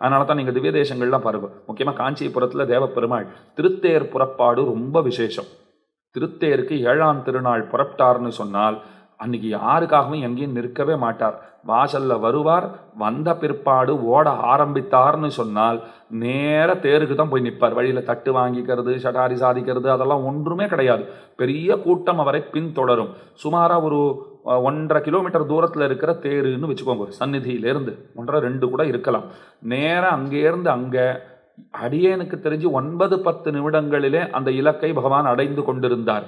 அதனால தான் நீங்கள் திவ்ய தேசங்கள்லாம் பாருங்கள் முக்கியமாக காஞ்சிபுரத்தில் தேவப்பெருமாள் திருத்தேர் புறப்பாடு ரொம்ப விசேஷம். திருத்தேருக்கு ஏழாம் திருநாள் புறப்பட்டார்னு சொன்னால் அன்னைக்கு யாருக்காகவும் எங்கேயும் நிற்கவே மாட்டார். வாசல்ல வருவார் வந்த பிற்பாடு ஓட ஆரம்பித்தார்னு சொன்னால் நேர தேருக்கு தான் போய் நிற்பார். வழியில் தட்டு வாங்கிக்கிறது ஷட்டாரி சாதிக்கிறது அதெல்லாம் ஒன்றுமே கிடையாது. பெரிய கூட்டம் அவரை பின்தொடரும். சுமாராக ஒரு ஒன்றரை கிலோமீட்டர் தூரத்தில் இருக்கிற தேருன்னு வச்சுக்கோங்க சந்நிதியிலேருந்து. ஒன்றரை ரெண்டு கூட இருக்கலாம். நேராக அங்கேருந்து அங்கே அடியேனுக்கு தெரிஞ்சு ஒன்பது பத்து நிமிடங்களிலே அந்த இலக்கை பகவான் அடைந்து கொண்டிருந்தார்.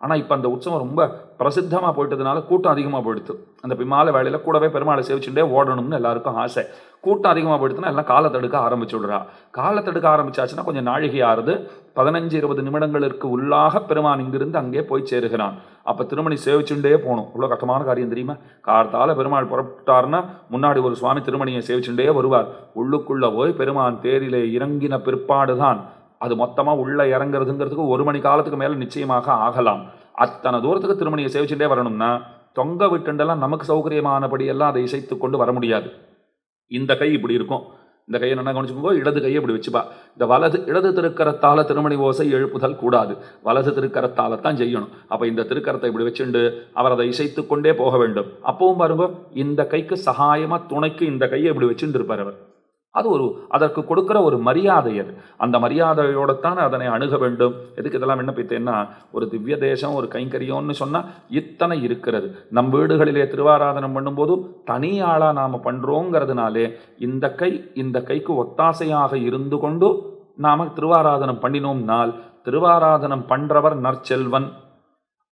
ஆனால் இப்போ அந்த உற்சவம் ரொம்ப பிரசித்தமாக போயிட்டதுனால கூட்டம் அதிகமாக போயிடுது அந்த பிமால வேலையில் கூடவே பெருமாளை சேவிச்சுட்டே ஓடணும்னு எல்லாருக்கும் ஆசை. கூட்டம் அதிகமாக போயிடுதுன்னா எல்லாம் காலை தடுக்க ஆரம்பிச்சு விடுறா. காலை தடுக்க ஆரம்பிச்சாச்சுன்னா கொஞ்சம் நாழிகை ஆறுது. பதினஞ்சு இருபது நிமிடங்களுக்கு உள்ளாக பெருமான் இங்கிருந்து அங்கே போய் சேருகிறான். அப்போ திருமணி சேவிச்சுண்டே போகணும். இவ்வளோ கஷ்டமான காரியம் தெரியுமா? கார்த்தால பெருமாள் புறப்பட்டார்னா முன்னாடி ஒரு சுவாமி திருமணியை சேவிச்சுண்டே வருவார். உள்ளுக்குள்ளே போய் பெருமான் தேரிலே இறங்கின பிற்பாடு தான் அது மொத்தமாக உள்ளே இறங்குறதுங்கிறதுக்கு ஒரு மணி காலத்துக்கு மேலே நிச்சயமாக ஆகலாம். அத்தனை தூரத்துக்கு திருமணியை சேவிச்சுட்டே வரணும்னா தொங்க விட்டுண்டெல்லாம் நமக்கு சௌகரியமானபடியெல்லாம் அதை இசைத்து கொண்டு வர முடியாது. இந்த கை இப்படி இருக்கும். இந்த கையை நல்லா கவனிச்சுக்கோ இடது கையை இப்படி வச்சுப்பா. இந்த வலது இடது திருக்கரத்தால் திருமணி ஓசை எழுப்புதல் கூடாது. வலது திருக்கரத்தால் தான் செய்யணும். அப்போ இந்த திருக்கரத்தை இப்படி வச்சுண்டு அவர் அதை இசைத்து கொண்டே போக வேண்டும். அப்பவும் பாருங்க இந்த கைக்கு சகாயமாக துணைக்கு இந்த கையை இப்படி வச்சுட்டு இருப்பார் அவர். அது ஒரு அதற்கு கொடுக்குற ஒரு மரியாதை அது. அந்த மரியாதையோடத்தான் அதனை அணுக வேண்டும். எதுக்கு இதெல்லாம் விண்ணப்பித்தேன்னா ஒரு திவ்ய தேசம் ஒரு கைங்கரியம்னு சொன்னால் இத்தனை இருக்கிறது. நம் வீடுகளிலே திருவாராதனம் பண்ணும்போது தனி ஆளாக நாம் பண்ணுறோங்கிறதுனாலே இந்த கை இந்த கைக்கு ஒத்தாசையாக இருந்து கொண்டு நாம் திருவாராதனம் பண்ணினோம்னால் திருவாராதனம் பண்ணுறவர் நற்செல்வன்.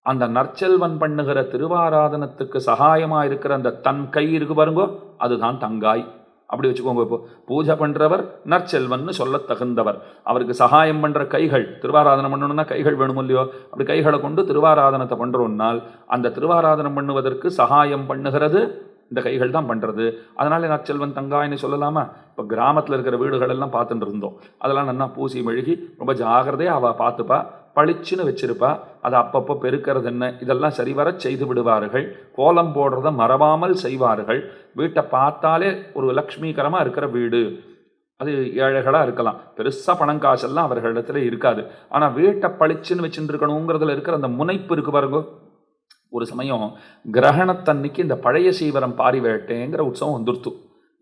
அந்த நற்செல்வன் பண்ணுகிற திருவாராதனத்துக்கு சகாயமாக இருக்கிற அந்த தன் கை இருக்கு பாருங்கோ அதுதான் தங்காய். அப்படி வச்சுக்கோங்க இப்போ. பூஜை பண்ணுறவர் நற்செல்வன்னு சொல்ல தகுந்தவர். அவருக்கு சகாயம் பண்ணுற கைகள் திருவாராதனம் பண்ணணும்னா கைகள் வேணும் இல்லையோ? அப்படி கைகளை கொண்டு திருவாராதனத்தை பண்ணுறோன்னால் அந்த திருவாராதனம் பண்ணுவதற்கு சகாயம் பண்ணுகிறது இந்த கைகள் தான் பண்ணுறது அதனால் நான் செல்வன் தங்காயின்னு சொல்லலாமா? இப்போ கிராமத்தில் இருக்கிற வீடுகள் எல்லாம் பார்த்துட்டு இருந்தோம். அதெல்லாம் நல்லா பூசி மெழுகி ரொம்ப ஜாகிரதையாக அவள் பார்த்துப்பா. பளிச்சுன்னு வச்சிருப்பா. அதை அப்பப்போ பெருக்கிறது என்ன? இதெல்லாம் சரிவர செய்து விடுவார்கள். கோலம் போடுறத மறவாமல் செய்வார்கள். வீட்டை பார்த்தாலே ஒரு லக்ஷ்மீகரமாக இருக்கிற வீடு. அது ஏழைகளாக இருக்கலாம். பெருசாக பணம் காசெல்லாம் அவர்களிடத்துல இருக்காது. ஆனால் வீட்டை பளிச்சுன்னு வச்சுட்டு இருக்கணுங்கிறதுல இருக்கிற அந்த முனைப்பு இருக்கு பாருங்க. ஒரு சமயம் கிரகணத்தன்னைக்கு இந்த பழைய சீவரம் பாரிவேட்டைங்கிற உற்சவம் வந்துடுத்து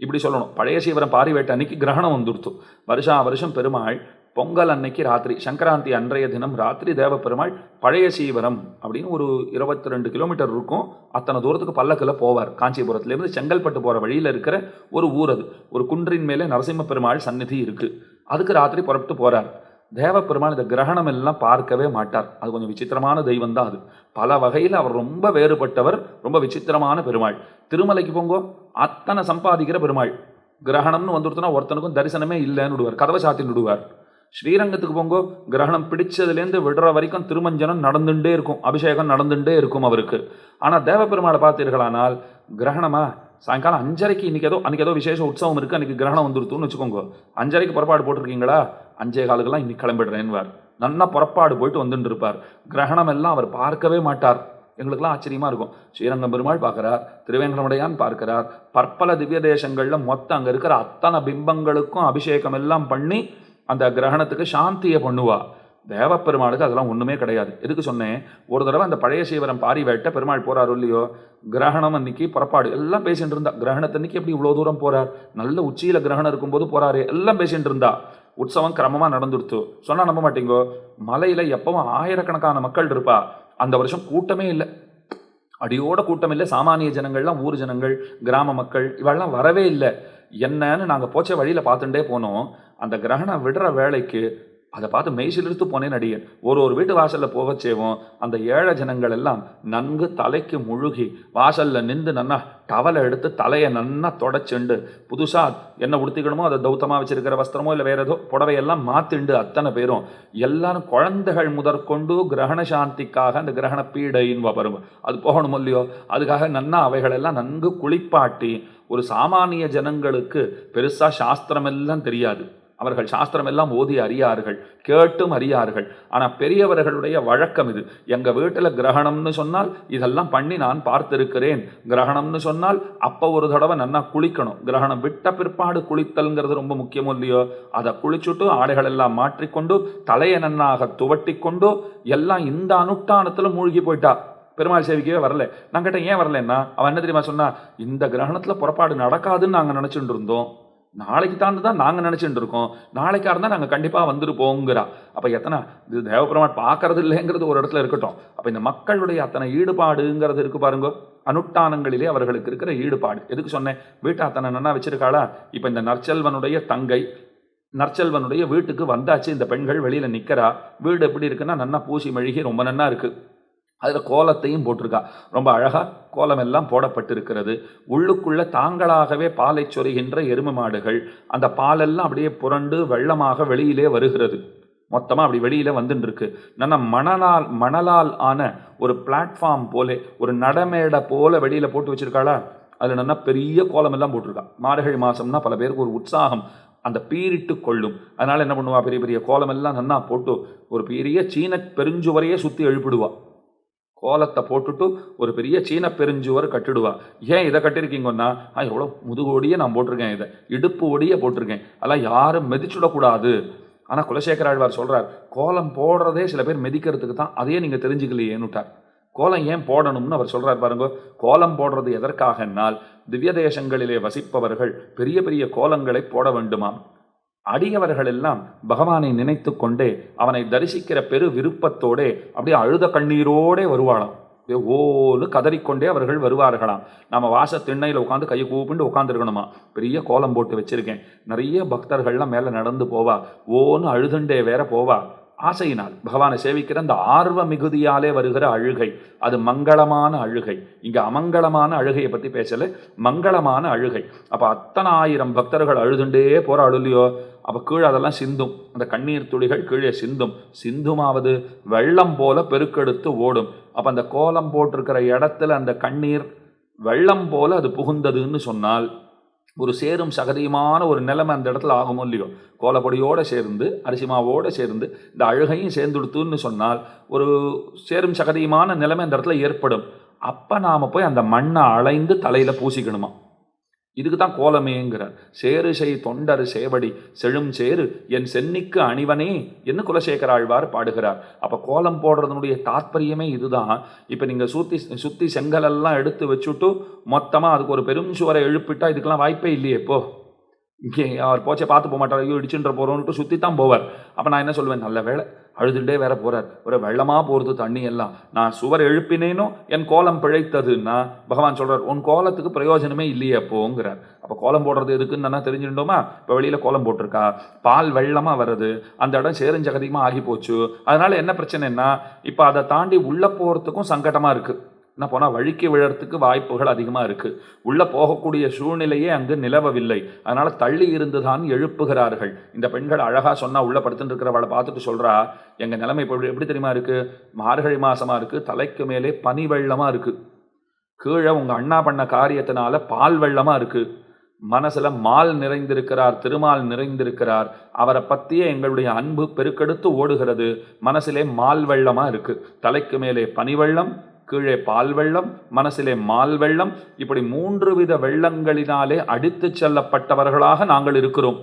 இப்படி சொல்லணும். பழைய சீவரம் பாரிவேட்டை அன்னைக்கு கிரகணம் வந்துடுத்து வருஷா வருஷம் பெருமாள் பொங்கல் அன்னைக்கு ராத்திரி சங்கராந்தி அன்றைய தினம் ராத்திரி தேவ பெருமாள் பழைய சீவரம் அப்படின்னு ஒரு இருபத்தி ரெண்டு கிலோமீட்டர் இருக்கும். அத்தனை தூரத்துக்கு பல்லக்கில் போவார். காஞ்சிபுரத்துலேருந்து செங்கல்பட்டு போகிற வழியில் இருக்கிற ஒரு ஊர் அது. ஒரு குன்றின் மேலே நரசிம்ம பெருமாள் சந்நிதி இருக்குது அதுக்கு ராத்திரி புறப்பட்டு போகிறார் தேவப்பெருமான் இந்த கிரகணம் எல்லாம் பார்க்கவே மாட்டார். அது கொஞ்சம் விசித்திரமான தெய்வம் தான் அது. பல வகையில் அவர் ரொம்ப வேறுபட்டவர் ரொம்ப விசித்திரமான பெருமாள். திருமலைக்கு போங்கோ அத்தனை சம்பாதிக்கிற பெருமாள். கிரகணம்னு வந்துருத்துனா ஒருத்தனுக்கும் தரிசனமே இல்லைன்னு விடுவார் கதவை சாத்தின்னு விடுவார். ஸ்ரீரங்கத்துக்கு போங்கோ கிரகணம் பிடிச்சதுலேருந்து விடுற வரைக்கும் திருமஞ்சனம் நடந்துட்டே இருக்கும் அபிஷேகம் நடந்துட்டே இருக்கும் அவருக்கு. ஆனால் தேவப்பெருமாளை பார்த்தீர்களானால் கிரகணமா சாயங்காலம் அஞ்சரைக்கு இன்னைக்கு ஏதோ அன்றைக்கி ஏதோ விசேஷ உற்சவம் இருக்குது அன்றைக்கி கிரகணம் வந்துருத்துன்னு வச்சுக்கோங்க. அஞ்சரைக்கு புறப்பாடு போட்டிருக்கீங்களா? அஞ்சே காலுக்கெல்லாம் இன்னைக்கு கிளம்பிடுறேன்வார் நல்லா புறப்பாடு போயிட்டு வந்துட்டு இருப்பார். கிரகணம் எல்லாம் அவர் பார்க்கவே மாட்டார். எங்களுக்கெல்லாம் ஆச்சரியமாக இருக்கும். ஸ்ரீரங்கம் பெருமாள் பார்க்குறார் திருவேங்கடமுடையான் பார்க்கிறார். பற்பல திவ்ய தேசங்களில் மொத்தம் அங்கே இருக்கிற அத்தனை பிம்பங்களுக்கும் அபிஷேகம் எல்லாம் பண்ணி அந்த கிரகணத்துக்கு சாந்தியை பண்ணுவாள் தேவப்பெருமாளுக்கு அதெல்லாம் ஒன்றுமே கிடையாது. எதுக்கு சொன்னேன்? ஒரு தடவை அந்த பழைய சீவரம் பாரி வேட்ட பெருமாள் போகிறாரு இல்லையோ கிரகணம் அன்னைக்கு புறப்பாடு எல்லாம் பேசிகிட்டு இருந்தா. கிரகணத்தன்னைக்கு எப்படி இவ்வளோ தூரம் போகிறார் நல்ல உச்சியில் கிரகணம் இருக்கும்போது போகிறாரு எல்லாம் பேசிகிட்டு இருந்தா. உற்சவம் கிரமமாக நடந்துடுத்து. சொன்னால் நம்ப மாட்டீங்கோ? மலையில் எப்பவும் ஆயிரக்கணக்கான மக்கள் இருப்பா. அந்த வருஷம் கூட்டமே இல்லை. அடியோட கூட்டம் இல்லை. சாமானிய ஜனங்கள்லாம் ஊர் ஜனங்கள் கிராம மக்கள் இவெல்லாம் வரவே இல்லை. என்னன்னு நாங்கள் போச்ச வழியில் பார்த்துட்டே போனோம். அந்த கிரகணம் விடுற வேலைக்கு அதை பார்த்து மெய்சிலிருத்து போனேன் நடிகன் ஒரு ஒரு வீட்டு வாசலில் போகச் செய்வோம். அந்த ஏழை ஜனங்கள் எல்லாம் நன்கு தலைக்கு முழுகி வாசலில் நின்று நன்னா டவலை எடுத்து தலையை நன்னா தொடச்சுண்டு புதுசாக என்ன உடுத்திக்கணுமோ அதை தௌத்தமாக வச்சிருக்கிற வஸ்திரமோ இல்லை வேறு ஏதோ புடவையெல்லாம் மாத்திண்டு அத்தனை பேரும். எல்லாரும் குழந்தைகள் முதற்கொண்டு கிரகண சாந்திக்காக அந்த கிரகண பீடைன்னு வரும் அது போகணும் இல்லையோ? அதுக்காக நன்னா அவைகளெல்லாம் நன்கு குளிப்பாட்டி ஒரு சாமானிய ஜனங்களுக்கு பெருசாக சாஸ்திரமெல்லாம் தெரியாது. அவர்கள் சாஸ்திரம் எல்லாம் ஓதி அறியார்கள் கேட்டும் அறியார்கள். ஆனால் பெரியவர்களுடைய வழக்கம் இது. எங்கள் வீட்டில் கிரகணம்னு சொன்னால் இதெல்லாம் பண்ணி நான் பார்த்திருக்கிறேன். கிரகணம்னு சொன்னால் அப்போ ஒரு தடவை நல்லா குளிக்கணும். கிரகணம் விட்ட பிற்பாடு குளித்தல்ங்கிறது ரொம்ப முக்கியம் இல்லையோ? அதை குளிச்சுட்டு ஆடைகள் எல்லாம் மாற்றிக்கொண்டு தலையை நன்னாக துவட்டி கொண்டு எல்லாம் இந்த அனுஷ்டானத்துல மூழ்கி போயிட்டா. பெருமாள் சேவிக்கவே வரல. நான் கேட்டேன் ஏன் வரலன்னா? அவன் என்ன தெரியுமா சொன்னா இந்த கிரகணத்தில் புறப்பாடு நடக்காதுன்னு நாங்கள் நினச்சிட்டு இருந்தோம். நாளைக்கு தான் தான் நாங்கள் நினச்சிட்டு இருக்கோம். நாளைக்காக இருந்தால் நாங்கள் கண்டிப்பாக வந்துருப்போங்கிறா அப்போ எத்தனை இது தேவபெருமான் பார்க்கறது இல்லைங்கிறது ஒரு இடத்துல இருக்கட்டும். அப்போ இந்த மக்களுடைய அத்தனை ஈடுபாடுங்கிறது இருக்கு பாருங்க. அனுஷ்டானங்களிலே அவர்களுக்கு இருக்கிற ஈடுபாடு. எதுக்கு சொன்னேன்? வீட்டை அத்தனை நன்னா வச்சிருக்காளா? இப்போ இந்த நற்செல்வனுடைய தங்கை நற்செல்வனுடைய வீட்டுக்கு வந்தாச்சு. இந்த பெண்கள் வெளியில் நிற்கிறா வீடு எப்படி இருக்குன்னா நன்னா பூசி மெழுகி ரொம்ப நன்னா இருக்குது அதில் கோலத்தையும் போட்டிருக்கா. ரொம்ப அழகாக கோலம் எல்லாம் போடப்பட்டிருக்கிறது. உள்ளுக்குள்ளே தாங்களாகவே பாலை சொருகின்ற எருமை மாடுகள். அந்த பாலெல்லாம் அப்படியே புரண்டு வெள்ளமாக வெளியிலே வருகிறது. மொத்தமாக அப்படி வெளியில் வந்துட்டுருக்கு நல்லா மணலால் மணலால் ஆன ஒரு பிளாட்ஃபார்ம் போலே ஒரு நடமேடை போல வெளியில் போட்டு வச்சிருக்காளா? அதில் நல்லா பெரிய கோலமெல்லாம் போட்டிருக்கா. மார்கழி மாதம்னா பல பேருக்கு ஒரு உற்சாகம். அந்த பீரிட்டு கொள்ளும். அதனால் என்ன பண்ணுவா? பெரிய பெரிய கோலமெல்லாம் நன்னா போட்டு ஒரு பெரிய சீன பெருஞ்சுவரையே சுற்றி எழுப்பிடுவாள் கோலத்தை போட்டுட்டு ஒரு பெரிய சீன பெருஞ்சுவர் கட்டிடுவா. ஏன் இதை கட்டிருக்கீங்கன்னா? ஆ எவ்வளோ முதுகோடியே நான் போட்டிருக்கேன் இதை. இடுப்பு ஒடியே போட்டிருக்கேன். அதெல்லாம் யாரும் மிதிச்சுடக்கூடாது. ஆனால் குலசேகர ஆழ்வார் சொல்கிறார் கோலம் போடுறதே சில பேர் மிதிக்கிறதுக்கு தான் அதையே நீங்கள் தெரிஞ்சுக்கலையேன்னுட்டார். கோலம் ஏன் போடணும்னு அவர் சொல்கிறார் பாருங்க கோலம் போடுறது எதற்காகனால் திவ்ய தேசங்களிலே வசிப்பவர்கள் பெரிய பெரிய கோலங்களை போட வேண்டுமாம். அடியவர்கள் எல்லாம் பகவானை நினைத்து கொண்டே அவனை தரிசிக்கிற பெரு விருப்பத்தோடே அப்படியே அழுத கண்ணீரோடே வருவாளாம். ஓலு கதறிக்கொண்டே அவர்கள் வருவார்களாம். நம்ம வாச திண்ணையில் உட்காந்து கையை கூப்பிண்டு உட்காந்துருக்கணுமா பெரிய கோலம் போட்டு வச்சிருக்கேன். நிறைய பக்தர்கள்லாம் மேலே நடந்து போவா. ஓன்னு அழுதுண்டே வேற போவா. ஆசையினால் பகவானை சேவிக்கிற அந்த ஆர்வ மிகுதியாலே வருகிற அழுகை. அது மங்களமான அழுகை. இங்கே அமங்கலமான அழுகையை பற்றி பேசலை. மங்களமான அழுகை. அப்போ அத்தனை ஆயிரம் பக்தர்கள் அழுதுண்டே போகிற அழுலியோ அப்போ கீழே அதெல்லாம் சிந்தும். அந்த கண்ணீர் துளிகள் கீழே சிந்தும். சிந்துமாவது வெள்ளம் போல பெருக்கெடுத்து ஓடும். அப்போ அந்த கோலம் போட்டிருக்கிற இடத்துல அந்த கண்ணீர் வெள்ளம் போல அது புகுந்ததுன்னு சொன்னால் ஒரு சேரும் சகதியுமான ஒரு நிலைமை அந்த இடத்துல ஆகுமோ இல்லையோ? கோலப்பொடியோடு சேர்ந்து அரிசிமாவோடு சேர்ந்து இந்த அழுகையும் சேர்ந்துடுத்துன்னு சொன்னால் ஒரு சேரும் சகதியுமான நிலைமை அந்த இடத்துல ஏற்படும். அப்போ நாம் போய் அந்த மண்ணை அலைந்து தலையில் பூசிக்கணுமா? இதுக்கு தான் கோலமேங்கிறார். சேரு செய் தொண்டர் சேவடி செழும் சேரு என் சென்னிக்கு அணிவனே என்று குலசேகராழ்வார் பாடுகிறார். அப்போ கோலம் போடுறதுனுடைய தாத்பரியமே இதுதான். இப்போ நீங்கள் சுத்தி சுற்றி செங்கலெல்லாம் எடுத்து வச்சுட்டு மொத்தமாக அதுக்கு ஒரு பெரும் சுவரை எழுப்பிட்டா இதுக்கெல்லாம் வாய்ப்பே இல்லையே இப்போ இங்கே அவர் போச்சே பார்த்து போக மாட்டார். ஐயோ இடிச்சுன்ற போகிறோன்ட்டு சுற்றி தான் போவார். அப்போ நான் என்ன சொல்லுவேன் நல்ல வேலை அழுதுண்டே வேற போறார். ஒரு வெள்ளமாக போகிறது தண்ணி எல்லாம் நான் சுவர் எழுப்பினேனோ என் கோலம் பிழைத்ததுன்னா பகவான் சொல்றார் உன் கோலத்துக்கு பிரயோஜனமே இல்லையே அப்போங்கிறார். அப்போ கோலம் போடுறது எதுக்குன்னு நல்லா தெரிஞ்சுட்டோமா இப்போ வெளியில் கோலம் போட்டிருக்கா? பால் வெள்ளமாக வருது. அந்த இடம் சேருஞ்சகதிகமாக ஆகி போச்சு அதனால என்ன பிரச்சனைன்னா இப்போ அதை தாண்டி உள்ளே போகிறதுக்கும் சங்கடமாக இருக்குது என்ன போனால் வழுக்கி விழறதுக்கு வாய்ப்புகள் அதிகமாக இருக்குது உள்ளே போகக்கூடிய சூழ்நிலையே அங்கு நிலவவில்லை. அதனால் தள்ளி இருந்து தான் எழுப்புகிறார்கள். இந்த பெண்கள் அழகாக சொன்னால் உள்ளே படுத்துட்டு இருக்கிறவளை பார்த்துட்டு சொல்கிறா எங்கள் நிலைமை இப்போ எப்படி தெரியுமா இருக்குது மார்கழி மாதமாக இருக்குது தலைக்கு மேலே பனி வெள்ளமாக இருக்குது கீழே உங்கள் அண்ணா பண்ண காரியத்தினால பால் வெள்ளமாக இருக்குது மனசில் மால் நிறைந்திருக்கிறார் திருமால் நிறைந்திருக்கிறார். அவரை பற்றியே எங்களுடைய அன்பு பெருக்கெடுத்து ஓடுகிறது. மனசிலே மால் வெள்ளமாக இருக்குது தலைக்கு மேலே பனி வெள்ளம் கீழே பால் வெள்ளம் மனசிலே மால் வெள்ளம் இப்படி மூன்று வித வெள்ளங்களினாலே அடித்துச் செல்லப்பட்டவர்களாக நாங்கள் இருக்கிறோம்.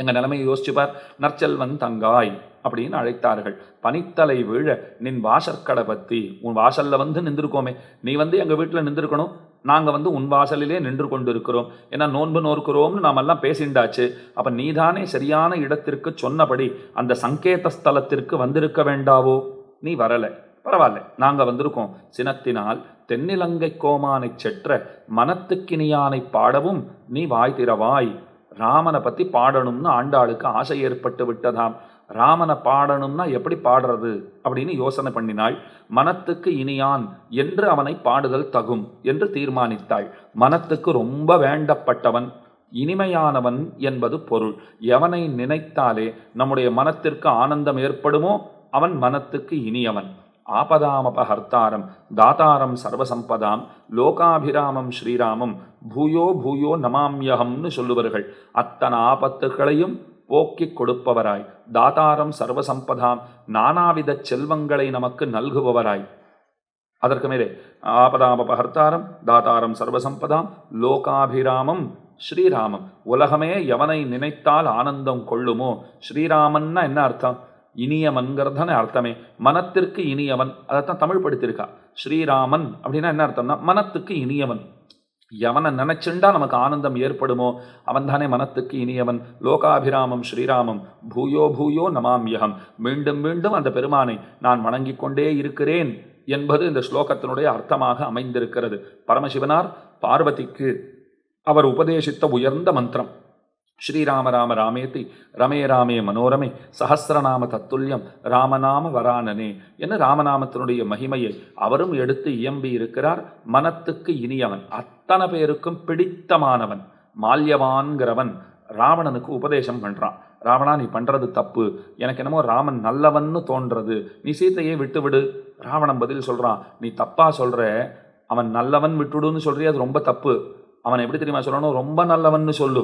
எங்கள் நிலைமையை யோசிச்சுப்பார் நற்செல்வன் தங்காய் அப்படின்னு அழைத்தார்கள். பனித்தலை வீழ நின் வாசற்கடை பற்றி உன் வாசலில் வந்து நின்றுருக்கோமே. நீ வந்து எங்கள் வீட்டில் நின்றுருக்கணும். நாங்கள் வந்து உன் வாசலிலே நின்று கொண்டு இருக்கிறோம் ஏன்னா நோன்பு நோர்க்கிறோம்னு நாம எல்லாம் பேசிண்டாச்சு. நீ நீதானே சரியான இடத்திற்கு சொன்னபடி அந்த சங்கேத ஸ்தலத்திற்கு வந்திருக்க வேண்டாவோ? நீ வரலை. பரவாயில்ல. நாங்கள் வந்திருக்கோம். சினத்தினால் தென்னிலங்கை கோமானைச் செற்ற மனத்துக்கினியானை பாடவும் நீ வாய் திறவாய். ராமனை பற்றி பாடணும்னு ஆண்டாளுக்கு ஆசை ஏற்பட்டு விட்டதாம். ராமனை பாடணும்னா எப்படி பாடுறது அப்படின்னு யோசனை பண்ணினாள். மனத்துக்கு இனியான் என்று அவனை பாடுதல் தகும் என்று தீர்மானித்தாள். மனத்துக்கு ரொம்ப வேண்டப்பட்டவன் இனிமையானவன் என்பது பொருள். எவனை நினைத்தாலே நம்முடைய மனத்திற்கு ஆனந்தம் ஏற்படுமோ அவன் மனத்துக்கு இனியவன். ஆபதாமபஹர்த்தாரம் தாத்தாரம் சர்வசம்பதாம் லோகாபிராமம் ஸ்ரீராமம் பூயோ பூயோ நமாம்யகம்னு சொல்லுவார்கள் அத்தனை ஆபத்துகளையும் போக்கிக் கொடுப்பவராய் தாதாரம் சர்வசம்பதாம் நானாவித செல்வங்களை நமக்கு நல்குபவராய். அதற்கு மேலே ஆபதாபபஹர்த்தாரம் தாதாரம் சர்வசம்பதாம் லோகாபிராமம் ஸ்ரீராமம். உலகமே எவனை நினைத்தால் ஆனந்தம் கொள்ளுமோ? ஸ்ரீராமன்னா என்ன அர்த்தம்? இனியவன்கிறதான அர்த்தமே. மனத்திற்கு இனியவன் அதைத்தான் தமிழ் படுத்திருக்கா ஸ்ரீராமன் அப்படின்னா என்ன அர்த்தம்னா மனத்துக்கு இனியவன். எவனை நினைச்சுண்டா நமக்கு ஆனந்தம் ஏற்படுமோ? அவன் தானே மனத்துக்கு இனியவன். லோகாபிராமம் ஸ்ரீராமம் பூயோ பூயோ நமாம்யகம். மீண்டும் மீண்டும் அந்த பெருமானை நான் வணங்கிக் கொண்டே இருக்கிறேன் என்பது இந்த ஸ்லோகத்தினுடைய அர்த்தமாக அமைந்திருக்கிறது. பரமசிவனார் பார்வதிக்கு அவர் உபதேசித்த உயர்ந்த மந்திரம். ஸ்ரீராம ராம ராமேதி ரமே ராமே மனோரமே சஹசிரநாம தத்துல்யம் ராமநாம வரானனே என்ன ராமநாமத்தினுடைய மகிமையை அவரும் எடுத்து இயம்பி இருக்கிறார். மனத்துக்கு இனியவன் அத்தனை பேருக்கும் பிடித்தமானவன் மால்யவான்கிறவன் ராவணனுக்கு உபதேசம் பண்ணுறான் ராவணா நீ பண்ணுறது தப்பு. எனக்கு என்னமோ ராமன் நல்லவன்னு தோன்றது. நீ சீத்தையே விட்டுவிடு. ராவணன் பதில் சொல்கிறான் நீ தப்பாக சொல்கிற அவன் நல்லவன் விட்டுடுன்னு சொல்றியே அது ரொம்ப தப்பு. அவன் எப்படி தெரியுமா சொல்லணும்? ரொம்ப நல்லவன்னு சொல்லு.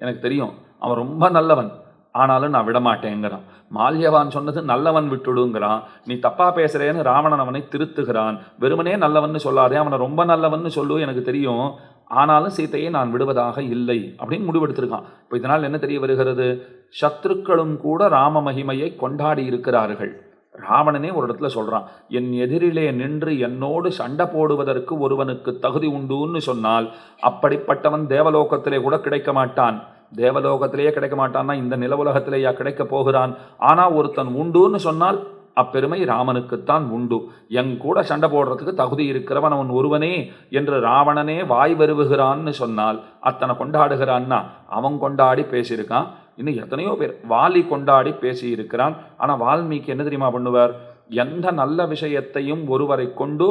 எனக்கு தெரியும் அவன் ரொம்ப நல்லவன். ஆனாலும் நான் விடமாட்டேங்கிறான். மால்யவான் சொன்னது நல்லவன் விட்டுடுங்கிறான். நீ தப்பாக பேசுகிறேன்னு ராவணன் அவனை திருத்துகிறான். வெறுமனே நல்லவன்னு சொல்லாதே அவனை ரொம்ப நல்லவன்னு சொல்லு எனக்கு தெரியும். ஆனாலும் சீத்தையை நான் விடுவதாக இல்லை அப்படின்னு முடிவெடுத்திருக்கான். இப்போ இதனால் என்ன தெரிய வருகிறது? சத்ருக்களும் கூட ராம மகிமையை கொண்டாடி இருக்கிறார்கள். ராவணனே ஒரு இடத்துல சொல்கிறான் என் எதிரிலே நின்று என்னோடு சண்டை போடுவதற்கு ஒருவனுக்கு தகுதி உண்டுன்னு சொன்னால் அப்படிப்பட்டவன் தேவலோகத்திலே கூட கிடைக்க மாட்டான். தேவலோகத்திலேயே கிடைக்க மாட்டான்னா இந்த நில உலகத்திலேயா கிடைக்க போகிறான்? ஆனால் ஒருத்தன் உண்டுன்னு சொன்னால் அப்பெருமை ராமனுக்குத்தான் உண்டு. என் கூட சண்டை போடுறதுக்கு தகுதி இருக்கிறவன் அவன் ஒருவனே என்று ராவணனே வாய் வருவுகிறான்னு சொன்னால் அத்தனை கொண்டாடுகிறான்னா அவன் கொண்டாடி பேசியிருக்கான். இன்னும் எத்தனையோ பேர். வாலி கொண்டாடி பேசி இருக்கிறான் வால்மீகி என்ன தெரியுமா பண்ணுவார்? எந்த நல்ல விஷயத்தையும் ஒருவரை கொண்டு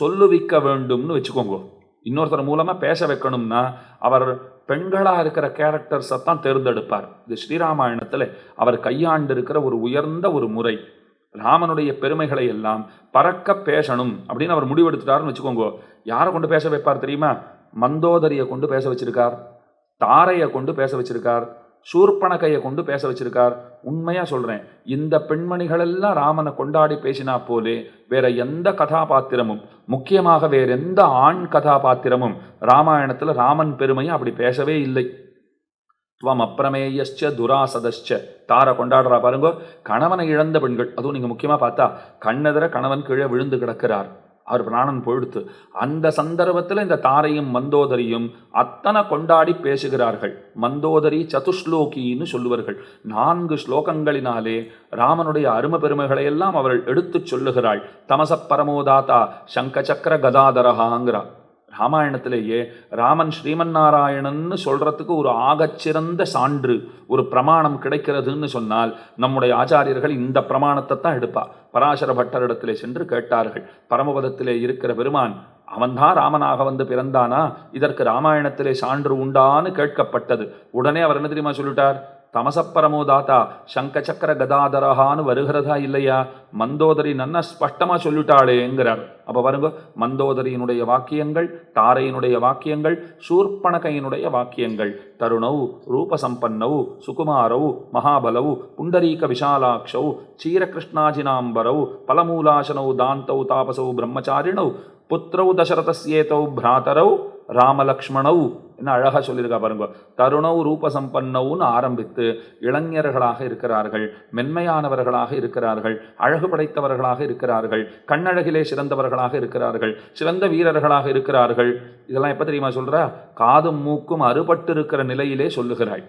சொல்லுவிக்க வேண்டும்னு வச்சுக்கோங்க. இன்னொருத்தர் மூலமாக பேச வைக்கணும்னா அவர் பெண்களாக இருக்கிற கேரக்டர்ஸை தான் தேர்ந்தெடுப்பார். இது ஸ்ரீராமாயணத்தில் அவர் கையாண்டு இருக்கிற ஒரு உயர்ந்த ஒரு முறை. ராமனுடைய பெருமைகளை எல்லாம் பறக்க பேசணும் அப்படின்னு அவர் முடிவெடுத்துட்டாருன்னு வச்சுக்கோங்க. யாரை கொண்டு பேச வைப்பார் தெரியுமா? மந்தோதரியை கொண்டு பேச வச்சிருக்கார். தாரையை கொண்டு பேச வச்சிருக்கார். சூர்பணகையை கொண்டு பேச வச்சிருக்கார். உண்மையாக சொல்கிறேன் இந்த பெண்மணிகளெல்லாம் ராமனை கொண்டாடி பேசினா போலே வேற எந்த கதாபாத்திரமும் முக்கியமாக வேற எந்த ஆண் கதாபாத்திரமும் ராமாயணத்தில் ராமன் பெருமையை அப்படி பேசவே இல்லை. துவம் அப்பிரமேயஸ்ச துராசதஸ்ச தாரை கொண்டாடுறா பாருங்க. கணவனை இழந்த பெண்கள் அதுவும் நீங்கள் முக்கியமாக பார்த்தா கண்ணெதிர கணவன் கீழே விழுந்து கிடக்கிறார். அவர் பிராணன் பொழுத்து அந்த சந்தர்ப்பத்தில் இந்த தாரையும் மந்தோதரியும் அத்தனை கொண்டாடி பேசுகிறார்கள். மந்தோதரி சதுஸ்லோகின்னு சொல்லுவார்கள். நான்கு ஸ்லோகங்களினாலே ராமனுடைய அரும பெருமைகளை எல்லாம் அவள் எடுத்துச் சொல்லுகிறாள். தமச பரமோதாத்தா சங்க சக்கர கதாதரகாங்கிறார் ராமாயணத்திலேயே ராமன் ஸ்ரீமன் நாராயணன்னு சொல்றதுக்கு ஒரு ஆகச்சிறந்த சான்று ஒரு பிரமாணம் கிடைக்கிறதுன்னு சொன்னால் நம்முடைய ஆச்சாரியர்கள் இந்த பிரமாணத்தை தான் எடுப்பா. பராசர பட்டரிடத்திலே சென்று கேட்டார்கள் பரமபதத்திலே இருக்கிற பெருமான் அவன்தான் ராமனாக வந்து பிறந்தானா? இதற்கு ராமாயணத்திலே சான்று உண்டான்னு கேட்கப்பட்டது. உடனே அவர் என்ன தெரியுமா சொல்லிட்டார்? தமசப்பரமோதாத்தா சங்கச்சக்கர கதாதரஹான்னு வருகிறதா இல்லையா? மந்தோதரி நன்ன ஸ்பஷ்டமாக சொல்லிட்டாளேங்கிறார் அப்போ பாருங்க மந்தோதரியினுடைய வாக்கியங்கள் தாரையினுடைய வாக்கியங்கள் சூர்பணகையினுடைய வாக்கியங்கள் தருணவு ரூபசம்பன்னௌ சுகுமாரவு மகாபலவு புண்டரீக விஷாலாட்சவு க்ஷீரகிருஷ்ணாஜினாம்பரௌ பலமூலாசனௌ தாந்தௌ தாபசௌ பிரம்மச்சாரிணௌ புத்திரௌ தசரதஸ்யேதௌ பிராதரௌ ராமலக்ஷ்மணௌ என்ன அழகாக சொல்லியிருக்கா பாருங்க. தருணவு ரூபசம்பன்னவுன்னு ஆரம்பித்து இளைஞர்களாக இருக்கிறார்கள் மென்மையானவர்களாக இருக்கிறார்கள் அழகு படைத்தவர்களாக இருக்கிறார்கள் கண்ணழகிலே சிறந்தவர்களாக இருக்கிறார்கள் சிறந்த வீரர்களாக இருக்கிறார்கள். இதெல்லாம் எப்போ தெரியுமா சொல்கிறா காதும் மூக்கும் அறுபட்டு இருக்கிற நிலையிலே சொல்லுகிறாள்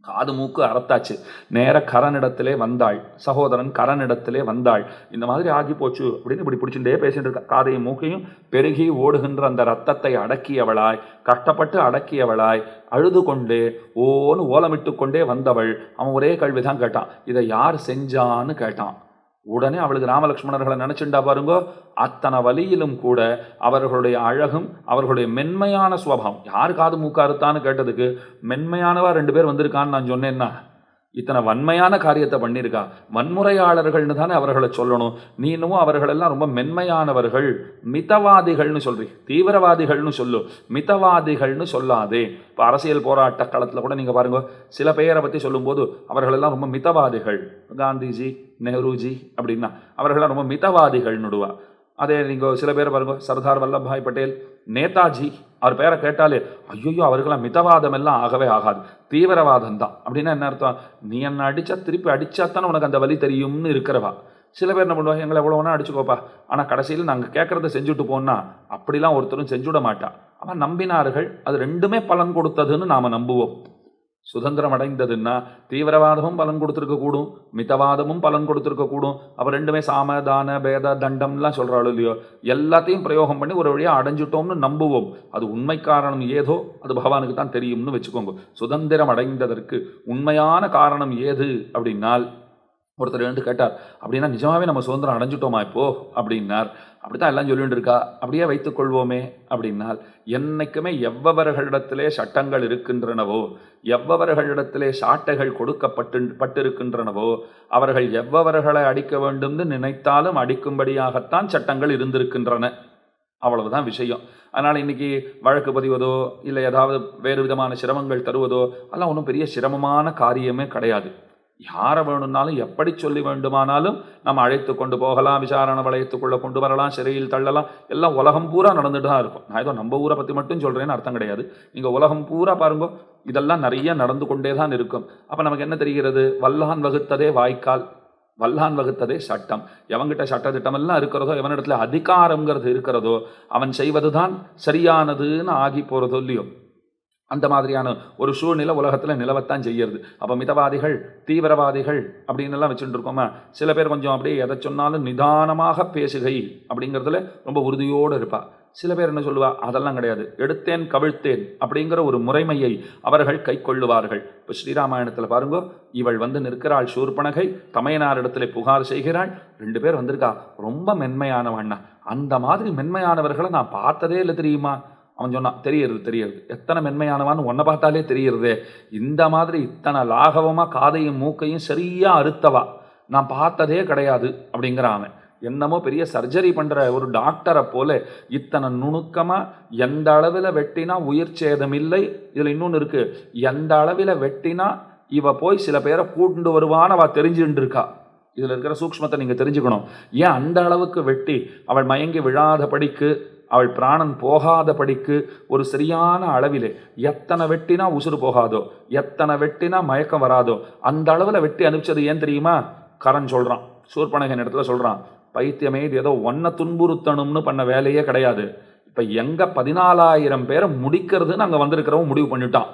காது மூக்கு அறத்தாச்சு. நேர கரனிடத்திலே வந்தாள். சகோதரன் கரனிடத்திலே வந்தாள். இந்த மாதிரி ஆகி போச்சு அப்படின்னு இப்படி பிடிச்சுட்டே பேசிட்டு இருக்கா. காதையும் மூக்கையும் பெருகி ஓடுகின்ற அந்த ரத்தத்தை அடக்கியவளாய் கஷ்டப்பட்டு அடக்கியவளாய் அழுது கொண்டே ஓன்னு ஓலமிட்டு கொண்டே வந்தவள். அவன் ஒரே கல்விதான் கேட்டான். இதை யார் செஞ்சான்னு கேட்டான். உடனே அவளுக்கு ராமலக்ஷ்மணர்களை நினச்சிண்டா பாருங்க அத்தனை வலியிலும் கூட அவர்களுடைய அழகும் அவர்களுடைய மென்மையான சுவாபம் யார் காது மூக்கா இருத்தான்னு கேட்டதுக்கு மென்மையானவா ரெண்டு பேர் வந்திருக்கான்னு நான் சொன்னேன்னா? இத்தனை வன்மையான காரியத்தை பண்ணியிருக்கா? வன்முறையாளர்கள்னு தானே அவர்களை சொல்லணும். நீ இன்னமும் அவர்களெல்லாம் ரொம்ப மென்மையானவர்கள். மிதவாதிகள்னு சொல்றி தீவிரவாதிகள்னு சொல்லு. மிதவாதிகள்னு சொல்லாதே. இப்போ அரசியல் போராட்ட களத்தில் கூட நீங்கள் பாருங்க. சில பெயரை பற்றி சொல்லும்போது அவர்களெல்லாம் ரொம்ப மிதவாதிகள். காந்திஜி நெஹ்ருஜி அப்படின்னா அவர்களெல்லாம் ரொம்ப மிதவாதிகள்னுடுவா. அதே நீங்கள் சில பேர் பாருங்க. சர்தார் வல்லபாய் பட்டேல் நேதாஜி அவர் பேரை கேட்டாலே ஐயோ அவர்களாம் மிதவாதம் எல்லாம் ஆகவே ஆகாது. தீவிரவாதம் தான் அப்படின்னா என்ன அர்த்தம்? நீ என்ன அடித்தா திருப்பி அடித்தா தானே உனக்கு அந்த வழி தெரியும்னு இருக்கிறவா. சில பேர் என்ன பண்ணுவாங்க எங்களை எவ்வளோ வேணா அடிச்சுக்கோப்பா. ஆனால் கடைசியில் நாங்கள் கேட்குறத செஞ்சுட்டு போனா அப்படிலாம் ஒருத்தரும் செஞ்சுவிட மாட்டா. அவன் நம்பினார்கள் அது ரெண்டுமே பலன் கொடுத்ததுன்னு நாம் நம்புவோம். சுதந்திரம் அடைந்ததுன்னா தீவிரவாதமும் பலன் கொடுத்துருக்கக்கூடும் மிதவாதமும் பலன் கொடுத்துருக்கக்கூடும் அப்போ ரெண்டுமே சாம தான பேத தண்டம்லாம் சொல்கிறாள் இல்லையோ? எல்லாத்தையும் பிரயோகம் பண்ணி ஒரு வழியாக அடைஞ்சிட்டோம்னு நம்புவோம். அது உண்மை காரணம் ஏதோ அது பகவானுக்கு தான் தெரியும்னு வச்சுக்கோங்க. சுதந்திரம் அடைந்ததற்கு உண்மையான காரணம் ஏது அப்படின்னால் ஒருத்தர் எழுந்து கேட்டார் அப்படின்னா நிஜமாவே நம்ம சுதந்திரம் அடைஞ்சிட்டோமா இப்போ? அப்படின்னார். அப்படித்தான் எல்லாம் சொல்லிட்டு இருக்கா அப்படியே வைத்துக்கொள்வோமே அப்படின்னால் என்னைக்குமே எவ்வவர்களிடத்திலே சட்டங்கள் இருக்கின்றனவோ எவ்வவர்களிடத்திலே சாட்டைகள் கொடுக்கப்பட்டு பட்டிருக்கின்றனவோ அவர்கள் எவ்வவர்களை அடிக்க வேண்டும்னு நினைத்தாலும் அடிக்கும்படியாகத்தான் சட்டங்கள் இருந்திருக்கின்றன. அவ்வளவுதான் விஷயம். அதனால் இன்னைக்கு வழக்கு பதிவதோ இல்லை ஏதாவது வேறு விதமான சிரமங்கள் தருவதோ அதெல்லாம் ஒன்றும் பெரிய சிரமமான காரியமே கிடையாது. யாரை வேணும்னாலும் எப்படி சொல்லி வேண்டுமானாலும் நம்ம அழைத்து கொண்டு போகலாம் விசாரணை வளையத்துக்குள்ளே கொண்டு வரலாம் சிறையில் தள்ளலாம். எல்லாம் உலகம் பூரா நடந்துட்டு தான் இருக்கும். நான் ஏதோ நம்ம ஊரை பற்றி மட்டும் சொல்கிறேன்னு அர்த்தம் கிடையாது. நீங்கள் உலகம் பூரா பாருங்க இதெல்லாம் நிறைய நடந்து கொண்டே தான் இருக்கும். அப்போ நமக்கு என்ன தெரிகிறது? வல்லான் வகுத்ததே வாய்க்கால் வல்லான் வகுத்ததே சட்டம். எவங்கிட்ட சட்ட திட்டமெல்லாம் இருக்கிறதோ எவனிடத்துல அதிகாரங்கிறது இருக்கிறதோ அவன் செய்வது தான் சரியானதுன்னு ஆகி போகிறதோ இல்லையோ? அந்த மாதிரியான ஒரு சூழ்நிலை உலகத்தில் நிலவத்தான் செய்யறது. அப்போ மிதவாதிகள் தீவிரவாதிகள் அப்படின்னு எல்லாம் வச்சுட்டு இருக்கோமா சில பேர் கொஞ்சம் அப்படியே எதை சொன்னாலும் நிதானமாக பேசுகை அப்படிங்கிறதுல ரொம்ப உறுதியோடு இருப்பா. சில பேர் என்ன சொல்லுவா? அதெல்லாம் கிடையாது. எடுத்தேன் கவிழ்த்தேன் அப்படிங்கிற ஒரு முறைமையை அவர்கள் கை கொள்ளுவார்கள். இப்போ ஸ்ரீராமாயணத்தில் பாருங்க இவள் வந்து நிற்கிறாள் சூர்பனகை தமையனாரிடத்தில் புகார் செய்கிறாள். ரெண்டு பேர் வந்திருக்கா. ரொம்ப மென்மையானவண்ணா. அந்த மாதிரி மென்மையானவர்களை நான் பார்த்ததே இல்லை தெரியுமா? அவன் சொன்னான் தெரியறது தெரியறது எத்தனை மென்மையானவான்னு ஒன்றை பார்த்தாலே தெரியறதே இந்த மாதிரி இத்தனை லாகவமாக காதையும் மூக்கையும் சரியாக அறுத்தவா. நான் பார்த்ததே கிடையாது அப்படிங்கிறான் அவன். என்னமோ பெரிய சர்ஜரி பண்ணுற ஒரு டாக்டரை போல இத்தனை நுணுக்கமாக எந்த அளவில் வெட்டினா உயிர் சேதம் இல்லை? இதில் இன்னொன்று இருக்குது எந்த அளவில் வெட்டினா இவ போய் சில பேரை கூட்டு வருவான்னு அவள் தெரிஞ்சுட்டு இருக்கா. இதில் இருக்கிற சூக்ஷ்மத்தை நீங்கள் தெரிஞ்சுக்கணும். ஏன் அந்த அளவுக்கு வெட்டி அவள் மயங்கி விழாத படிக்கு அவள் பிராணன் போகாதபடிக்கு ஒரு சரியான அளவிலே எத்தனை வெட்டினா உசுறு போகாதோ எத்தனை வெட்டினா மயக்கம் வராதோ அந்த அளவில் வெட்டி அனுப்பிச்சது ஏன் தெரியுமா? கரண் சொல்கிறான் சூர்பனகன் இடத்துல சொல்கிறான் பைத்தியமே இது ஏதோ ஒன்றை துன்புறுத்தணும்னு பண்ண வேலையே கிடையாது. இப்போ எங்கே பதினாலாயிரம் பேரை முடிக்கிறதுன்னு அங்கே வந்திருக்கிறவன் முடிவு பண்ணிட்டான்.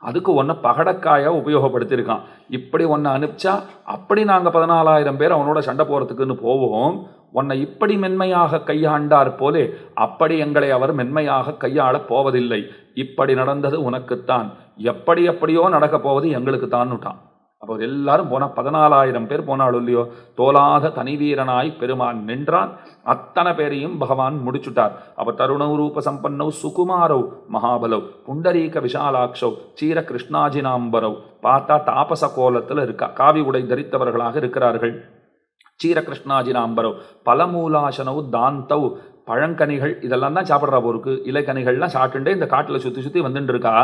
அதுக்கு ஒன்றை பகடக்காயாக உபயோகப்படுத்தியிருக்கான். இப்படி ஒன்றை அனுப்பிச்சா அப்படி நாங்கள் பதினாலாயிரம் பேர் அவனோட சண்டை போகிறதுக்குன்னு போவோம். உன்னை இப்படி மென்மையாக கையாண்டார் போலே அப்படி எங்களை அவர் மென்மையாக கையாளப் போவதில்லை. இப்படி நடந்தது உனக்குத்தான். எப்படி எப்படியோ நடக்கப் போவது எங்களுக்கு தான்னுட்டான் அப்போ எல்லாரும் போனால் பதினாலாயிரம் பேர் போனாலும் இல்லையோ தோலாத தனி வீரனாய் பெருமான் நின்றான். அத்தனை பேரையும் பகவான் முடிச்சுட்டார். அப்போ தருணவு ரூப சம்பன்னவ் சுகுமாரவ் மகாபலவ் புண்டரீக விஷாலாட்சவ் சீர கிருஷ்ணாஜினாம்பரவ் பார்த்தா தாபச கோலத்தில் இருக்கா காவி உடை தரித்தவர்களாக இருக்கிறார்கள். சீரகிருஷ்ணாஜினாம்பரவ் பலமூலாசனவ் தாந்தவ் பழங்கனிகள் இதெல்லாம் தான் சாப்பிட்றா போருக்கு. இலைக்கனிகள்லாம் சாப்பிட்டுட்டே இந்த காட்டில் சுற்றி சுற்றி வந்துட்டு இருக்கா.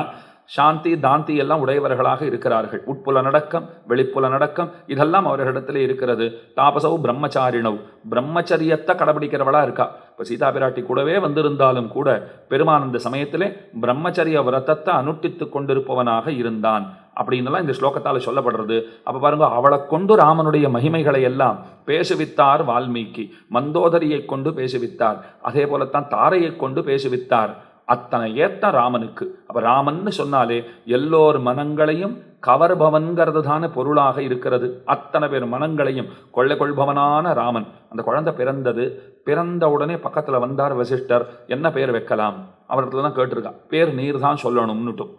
சாந்தி தாந்தி எல்லாம் உடையவர்களாக இருக்கிறார்கள். உட்புல நடக்கம் வெளிப்புல நடக்கம் இதெல்லாம் அவர்களிடத்தில் இருக்கிறது. தாபசவு பிரம்மச்சாரிணவ் பிரம்மச்சரியத்தை கடைபிடிக்கிறவளா இருக்கா? இப்போ சீதா பிராட்டி கூடவே வந்திருந்தாலும் கூட பெருமானந்த சமயத்திலே பிரம்மச்சரிய விரதத்தை அனுட்டித்து கொண்டிருப்பவனாக இருந்தான். அப்படின்னுலாம் இந்த ஸ்லோகத்தால் சொல்லப்படுறது. அப்போ பாருங்க அவளை கொண்டு ராமனுடைய மகிமைகளை எல்லாம் பேசுவித்தார் வால்மீகி. மந்தோதரியை கொண்டு பேசுவித்தார். அதே போலத்தான் தாரையை கொண்டு பேசுவித்தார். அத்தனை ஏத்த ராமனுக்கு. அப்போ ராமன்னு சொன்னாலே எல்லோர் மனங்களையும் கவர்பவன்கிறது தானே பொருளாக இருக்கிறது. அத்தனை பேர் மனங்களையும் கொள்ளை கொள்பவனான ராமன். அந்த குழந்தை பிறந்தது பிறந்த உடனே பக்கத்தில் வந்தார் வசிஷ்டர். என்ன பேர் வைக்கலாம்? அவர்கிட்ட தான் கேட்டிருக்கா. பேர் நீர் தான் சொல்லணும்னுட்டும்.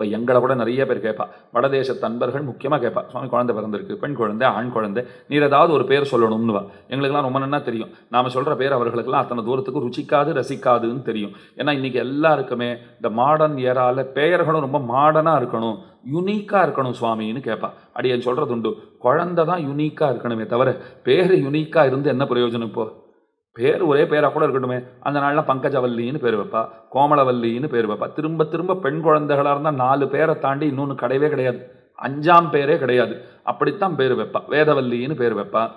இப்போ எங்களை கூட நிறைய பேர் கேட்பா வடதேச தன்பர்கள் முக்கியமாக கேட்பா சுவாமி குழந்தை பிறந்திருக்கு பெண் குழந்தை ஆண் குழந்தை நீர் ஏதாவது ஒரு பேர் சொல்லணும்னுவா. எங்களுக்கெல்லாம் ரொம்ப நன்னா தெரியும். நாம் சொல்கிற பேர் அவர்களுக்கெல்லாம் அத்தனை தூரத்துக்கு ருச்சிக்காது ரசிக்காதுன்னு தெரியும். ஏன்னா இன்றைக்கி எல்லாருக்குமே இந்த மாடர்ன் ஏரால பெயர்களும் ரொம்ப மாடர்னாக இருக்கணும் யுனீக்காக இருக்கணும் சுவாமின்னு கேட்பா அடியன் சொல்கிறது உண்டு. குழந்தை தான் யுனீக்காக இருக்கணுமே தவிர பேர் யுனீக்காக இருந்து என்ன பிரயோஜனம் இப்போ? பேர் ஒரே பேராக கூட இருக்கட்டுமே. அந்த நாளில் பங்கஜவல்லின்னு பேர் வைப்பா கோமலவல்லின்னு பேர் வைப்பா. திரும்ப திரும்ப பெண் குழந்தைகளாக இருந்தால் நாலு பேரை தாண்டி இன்னொன்று கிடையவே கிடையாது. அஞ்சாம் பேரே கிடையாது. அப்படித்தான் பேர் வைப்பா. வேதவல்லின்னு பேர் வைப்பா.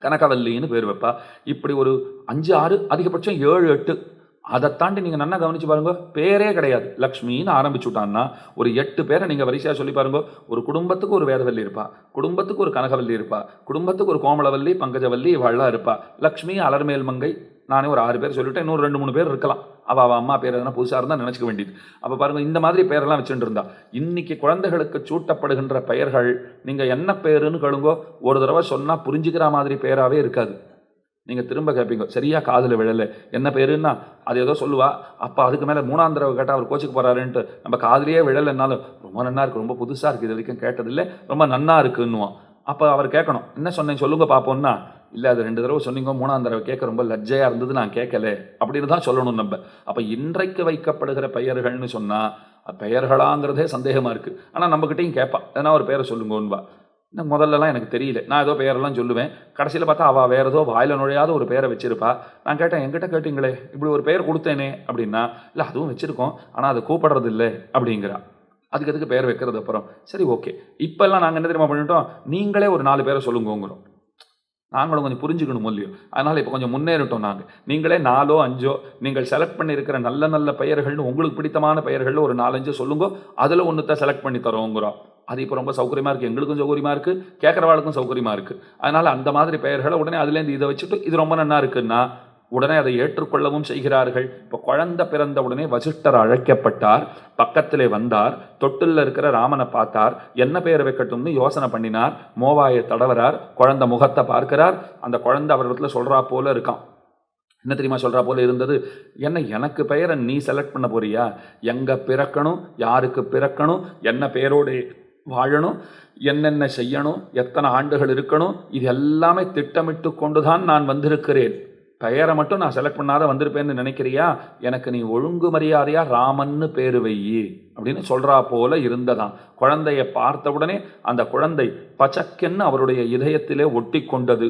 கனகவல்லின்னு பேர் வைப்பா. இப்படி ஒரு அஞ்சு ஆறு அதிகபட்சம் ஏழு எட்டு அதை தாண்டி நீங்கள் நல்லா கவனித்து பாருங்க பேரே கிடையாது. லக்ஷ்மின்னு ஆரம்பிச்சு விட்டான்னா ஒரு எட்டு பேரை நீங்கள் வரிசையாக சொல்லி பாருங்க ஒரு குடும்பத்துக்கு ஒரு வேதவல்லி இருப்பா குடும்பத்துக்கு ஒரு கனகவல்லி இருப்பா குடும்பத்துக்கு ஒரு கோமலவல்லி பங்கஜவல்லி இவள்லாம் இருப்பா. லக்ஷ்மி அலர்மேல் மங்கை நானே ஒரு ஆறு பேர் சொல்லிவிட்டேன் இன்னொரு ரெண்டு மூணு பேர் இருக்கலாம். அவள் அவள் அம்மா பேர் எதனா புதுசாக இருந்தால் நினச்சிக்க வேண்டியது. அப்போ பாருங்கள் இந்த மாதிரி பேரெல்லாம் வச்சுட்டு இருந்தா. இன்றைக்கி குழந்தைகளுக்கு சூட்டப்படுகின்ற பெயர்கள் நீங்கள் என்ன பேருன்னு கேளுங்கோ ஒரு தடவை சொன்னால் புரிஞ்சுக்கிற மாதிரி பேராகவே இருக்காது. நீங்கள் திரும்ப கேட்பீங்க சரியா காதில் விழலை. என்ன பேருன்னா அது ஏதோ சொல்லுவா அப்போ அதுக்கு மேலே மூணாம் தடவை கேட்டால் அவர் கோச்சுக்கு போகிறாருன்ட்டு நம்ம காதலியே விழலைன்னாலும் ரொம்ப நன்னா இருக்குது ரொம்ப புதுசாக இருக்குது இது வரைக்கும் கேட்டதில்லை ரொம்ப நன்னா இருக்குன்னுவோம் அப்போ அவர் கேட்கணும் என்ன சொன்னேன் சொல்லுங்க பார்ப்போம்னா இல்லை அது ரெண்டு தடவை சொன்னீங்க மூணாம் தடவை கேட்க ரொம்ப லஜ்ஜையாக இருந்தது நான் கேட்கல. அப்படின்னு தான் சொல்லணும் நம்ம. அப்போ இன்றைக்கு வைக்கப்படுகிற பெயர்கள்னு சொன்னால் பெயர்களாங்கிறதே சந்தேகமாக இருக்குது ஆனால் நம்மக்கிட்டையும் கேட்பா ஏன்னா ஒரு பேரை சொல்லுங்கன்னுவா. முதல்லலாம் எனக்கு தெரியல. நான் ஏதோ பேரெல்லாம் சொல்லுவேன். கடைசியில் பார்த்தா அவள் வேறு ஏதோ வாயில் நுழையாத ஒரு பேரை வச்சிருப்பா. நான் கேட்டேன் என்கிட்ட கேட்டிங்களே இப்படி ஒரு பேர் கொடுத்தேனே அப்படின்னா இல்லை அதுவும் வச்சுருக்கோம் ஆனால் அதை கூப்பிடுறது இல்லை அப்படிங்கிறா. அதுக்கு அதுக்கு பேர் வைக்கிறது அப்புறம். சரி ஓகே. இப்போல்லாம் நாங்கள் என்ன தெரியுமா பண்ணிட்டோம்? நீங்களே ஒரு நாலு பேரை சொல்லுங்கோங்கிறோம். நாங்களும் கொஞ்சம் புரிஞ்சுக்கணும் இல்லையோ? அதனால் இப்போ கொஞ்சம் முன்னேறிட்டோம் நாங்கள் நீங்களே நாலோ அஞ்சோ நீங்கள் செலக்ட் பண்ணியிருக்கிற நல்ல நல்ல பெயர்கள்னு உங்களுக்கு பிடித்தமான பெயர்கள் ஒரு நாலஞ்சு சொல்லுங்க. அதில் ஒன்றுத்த செலக்ட் பண்ணி தரோங்கிறோம். அது இப்போ ரொம்ப சௌகரியமாக இருக்குது எங்களுக்கும் சௌகரியமாக இருக்குது கேட்குறவாளுக்கும் சௌகரியமாக இருக்குது அதனால் அந்த மாதிரி பெயர்களை உடனே அதுலேருந்து இதை வச்சுட்டு இது ரொம்ப நல்லா இருக்குன்னா உடனே அதை ஏற்றுக்கொள்ளவும் செய்கிறார்கள். இப்போ குழந்தை பிறந்த உடனே வசிஷ்டர் அழைக்கப்பட்டார். பக்கத்திலே வந்தார். தொட்டில் இருக்கிற ராமனை பார்த்தார். என்ன பெயர் வைக்கட்டும்னு யோசனை பண்ணினார். மோவாயை தடவரார் குழந்தை முகத்தை பார்க்கிறார். அந்த குழந்தை அவரிடத்துல சொல்கிறா போல இருக்கான். என்ன தெரியுமா சொல்கிறா போல இருந்தது? என்ன எனக்கு பெயரை நீ செலக்ட் பண்ண போறியா? எங்கே பிறக்கணும்? யாருக்கு பிறக்கணும்? என்ன பெயரோடு வாழணும்? என்னென்ன செய்யணும்? எத்தனை ஆண்டுகள் இருக்கணும்? இது எல்லாமே திட்டமிட்டு கொண்டுதான் நான் வந்திருக்கிறேன். பெயரை மட்டும் நான் செலக்ட் பண்ணாத வந்திருப்பேன்னு நினைக்கிறியா? எனக்கு நீ ஒழுங்கு மரியாதையா ராமன்னு பேரு வையி அப்படின்னு சொல்கிறா போல இருந்ததாம். குழந்தையை பார்த்த உடனே அந்த குழந்தை பச்சக்கென்னு அவருடைய இதயத்திலே ஒட்டி கொண்டது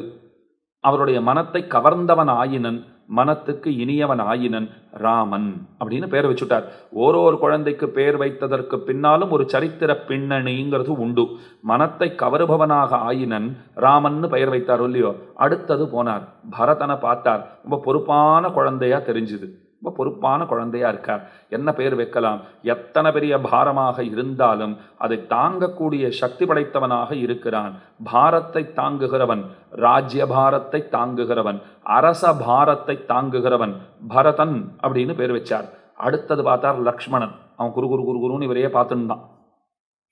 அவருடைய மனத்தை கவர்ந்தவன் ஆயினன் மனத்துக்கு இனியவன் ஆயினன் ராமன் அப்படின்னு பேர் வச்சுட்டார். ஓரோரு குழந்தைக்கு பேர் வைத்ததற்கு பின்னாலும் ஒரு சரித்திர பின்னணிங்கிறது உண்டு. மனத்தை கவருபவனாக ஆயினன் ராமன்னு பெயர் வைத்தார் இல்லையோ? அடுத்தது போனார். பரதனை பார்த்தார். ரொம்ப பொறுப்பான குழந்தையா தெரிஞ்சுது. ரொம்ப பொறுப்பான குழந்தையா இருக்கார். என்ன பேர் வைக்கலாம்? எத்தனை பெரிய பாரமாக இருந்தாலும் அதை தாங்கக்கூடிய சக்தி படைத்தவனாக இருக்கிறான். பாரத்தை தாங்குகிறவன் ராஜ்ய பாரத்தை தாங்குகிறவன் அரச பாரத்தை தாங்குகிறவன் பரதன் அப்படின்னு பேர் வச்சார். அடுத்தது பார்த்தார் லக்ஷ்மணன். அவன் குரு குரு குரு குருன்னு இவரையே பார்த்துன்னு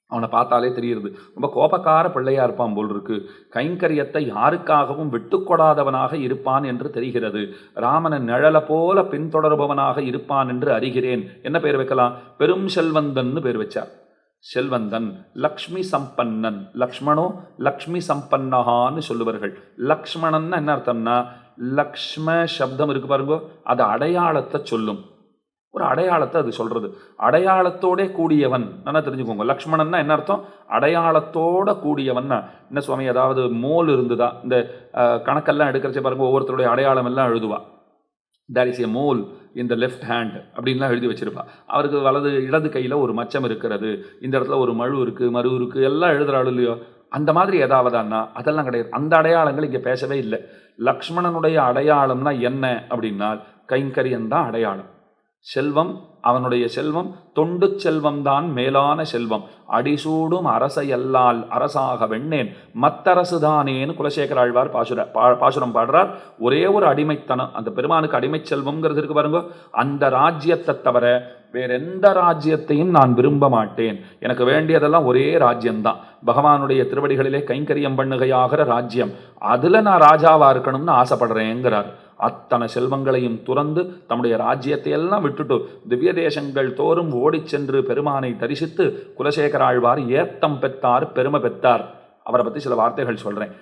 அவனை பார்த்தாலே தெரியுது ரொம்ப கோபக்கார பிள்ளையா இருப்பான் போல் இருக்கு. கைங்கரியத்தை யாருக்காகவும் விட்டுக்கொடாதவனாக இருப்பான் என்று தெரிகிறது. ராமனை நிழலை போல பின்தொடர்பவனாக இருப்பான் என்று அறிகிறேன். என்ன பேர் வைக்கலாம்? பெரும் செல்வந்தன்னு பேர் வச்சார். செல்வந்தன் லக்ஷ்மி சம்பன்னன். லக்ஷ்மணோ லக்ஷ்மி சம்பன்னஹான்னு சொல்லுவார்கள். லக்ஷ்மணன் என்ன அர்த்தம்னா லக்ஷ்ம சப்தம் இருக்கு பாருங்க அது அடையாளத்தை சொல்லும். ஒரு அடையாளத்தை அது சொல்கிறது அடையாளத்தோட கூடியவன். நல்லா தெரிஞ்சுக்கோங்க. லக்ஷ்மணன்னா என்ன அர்த்தம்? அடையாளத்தோட கூடியவன்னா. என்ன சுவாமி அதாவது மோல் இருந்துதா? இந்த கணக்கெல்லாம் எடுக்கிறச்ச பாருங்க ஒவ்வொருத்தருடைய அடையாளம் எல்லாம் எழுதுவா. தேர் இஸ் எ மோல் இந்த லெஃப்ட் ஹேண்ட் அப்படின்லாம் எழுதி வச்சிருப்பா. அவருக்கு வலது இடது கையில் ஒரு மச்சம் இருக்கிறது. இந்த இடத்துல ஒரு மழு இருக்குது மறு இருக்குது எல்லாம் எழுதுகிறாள் இல்லையோ? அந்த மாதிரி ஏதாவதான்னா அதெல்லாம் கிடையாது. அந்த அடையாளங்கள் இங்கே பேசவே இல்லை. லக்ஷ்மணனுடைய அடையாளம்னா என்ன அப்படின்னா கைங்கரியன் தான் அடையாளம். செல்வம் அவனுடைய செல்வம் தொண்டு செல்வம்தான் மேலான செல்வம். அடிசூடும் அரசையல்லால் அரசாக வெண்ணேன். மத்தரசுதானேன்னு குலசேகர ஆழ்வார் பாசுர பா- பாசுரம் பாடுறார். ஒரே ஒரு அடிமைத்தனம் அந்த பெருமானுக்கு அடிமை செல்வம்ங்கிறது இருக்கு பாருங்க. அந்த ராஜ்யத்தை தவிர வேற எந்த ராஜ்யத்தையும் நான் விரும்ப மாட்டேன். எனக்கு வேண்டியதெல்லாம் ஒரே ராஜ்யம்தான். பகவானுடைய திருவடிகளிலே கைங்கரியம் பண்ணுகையாகிற ராஜ்யம். அதில் நான் ராஜாவாக இருக்கணும்னு ஆசைப்படுறேங்கிறார். அத்தனை செல்வங்களையும் துறந்து தம்முடைய ராஜ்யத்தை எல்லாம் விட்டுட்டு திவ்ய தேசங்கள் தோறும் ஓடிச் சென்று பெருமானை தரிசித்து குலசேகராழ்வார் ஏத்தம் பெற்றார் பெருமை பெற்றார். அவரை பற்றி சில வார்த்தைகள் சொல்கிறேன்